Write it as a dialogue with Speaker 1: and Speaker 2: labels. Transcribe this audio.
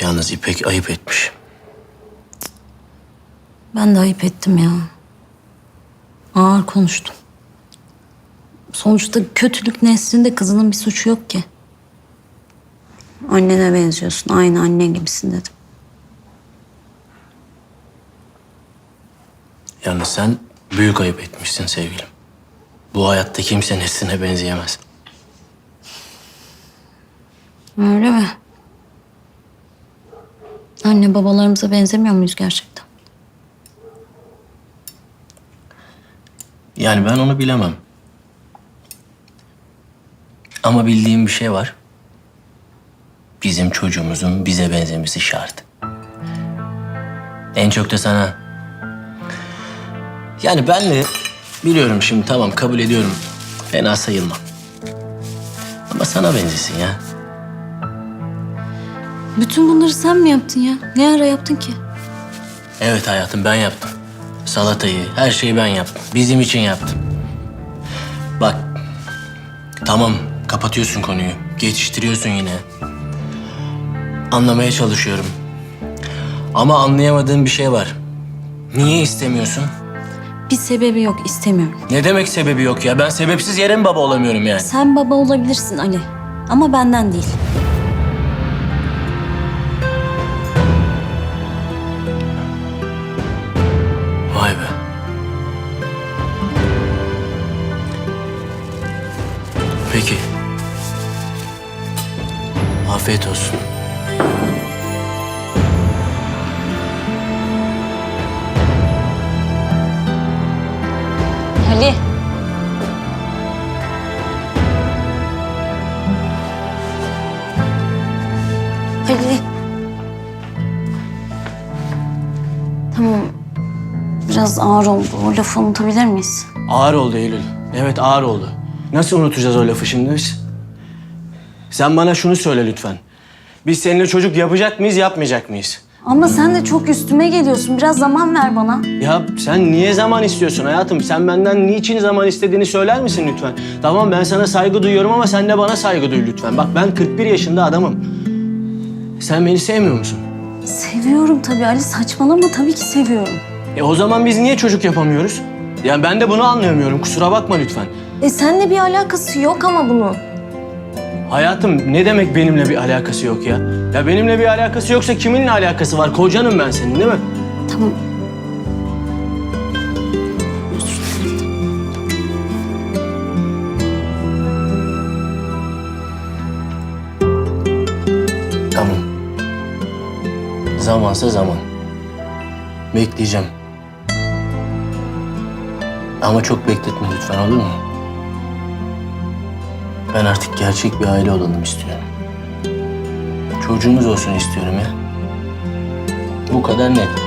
Speaker 1: Yalnız İpek ayıp etmiş.
Speaker 2: Ben de ayıp ettim ya. Ağır konuştum. Sonuçta kötülük neslinde kızının bir suçu yok ki. Annene benziyorsun. Aynı annen gibisin dedim.
Speaker 1: Yalnız sen büyük ayıp etmişsin sevgilim. Bu hayatta kimse nesline benzeyemez.
Speaker 2: Öyle mi? Anne babalarımıza benzemiyor muyuz gerçekten?
Speaker 1: Yani ben onu bilemem. Ama bildiğim bir şey var. Bizim çocuğumuzun bize benzemesi şart. En çok da sana. Yani ben de biliyorum şimdi tamam kabul ediyorum. Fena sayılmam. Ama sana benzesin ya.
Speaker 2: Bütün bunları sen mi yaptın ya? Ne ara yaptın ki?
Speaker 1: Evet hayatım ben yaptım. Salatayı, her şeyi ben yaptım. Bizim için yaptım. Bak, tamam kapatıyorsun konuyu. Geçiştiriyorsun yine. Anlamaya çalışıyorum. Ama anlayamadığım bir şey var. Niye istemiyorsun?
Speaker 2: Bir sebebi yok istemiyorum.
Speaker 1: Ne demek sebebi yok ya? Ben sebepsiz yere mi baba olamıyorum yani?
Speaker 2: Sen baba olabilirsin Ali. Ama benden değil.
Speaker 1: Peki. Afiyet olsun.
Speaker 2: Ali. Ali. Tamam. Biraz ağır oldu. O lafı unutabilir miyiz?
Speaker 1: Ağır oldu Eylül. Evet ağır oldu. Nasıl unutacağız o lafı şimdi biz? Sen bana şunu söyle lütfen. Biz seninle çocuk yapacak mıyız, yapmayacak mıyız?
Speaker 2: Ama sen de çok üstüme geliyorsun. Biraz zaman ver bana.
Speaker 1: Ya sen niye zaman istiyorsun hayatım? Sen benden niçin zaman istediğini söyler misin lütfen? Tamam ben sana saygı duyuyorum ama sen de bana saygı duy lütfen. Bak ben 41 yaşında adamım. Sen beni sevmiyor musun?
Speaker 2: Seviyorum tabii Ali. Saçmalama tabii ki seviyorum.
Speaker 1: E o zaman biz niye çocuk yapamıyoruz? Yani ben de bunu anlayamıyorum. Kusura bakma lütfen.
Speaker 2: E seninle bir alakası yok ama bunun.
Speaker 1: Hayatım ne demek benimle bir alakası yok ya? Ya benimle bir alakası yoksa kiminle alakası var? Kocanım ben senin değil mi?
Speaker 2: Tamam.
Speaker 1: Tamam. Zamansa zaman. Bekleyeceğim. Ama çok bekletme lütfen olur mu? Ben artık gerçek bir aile olalım istiyorum. Çocuğumuz olsun istiyorum ya. Bu kadar net.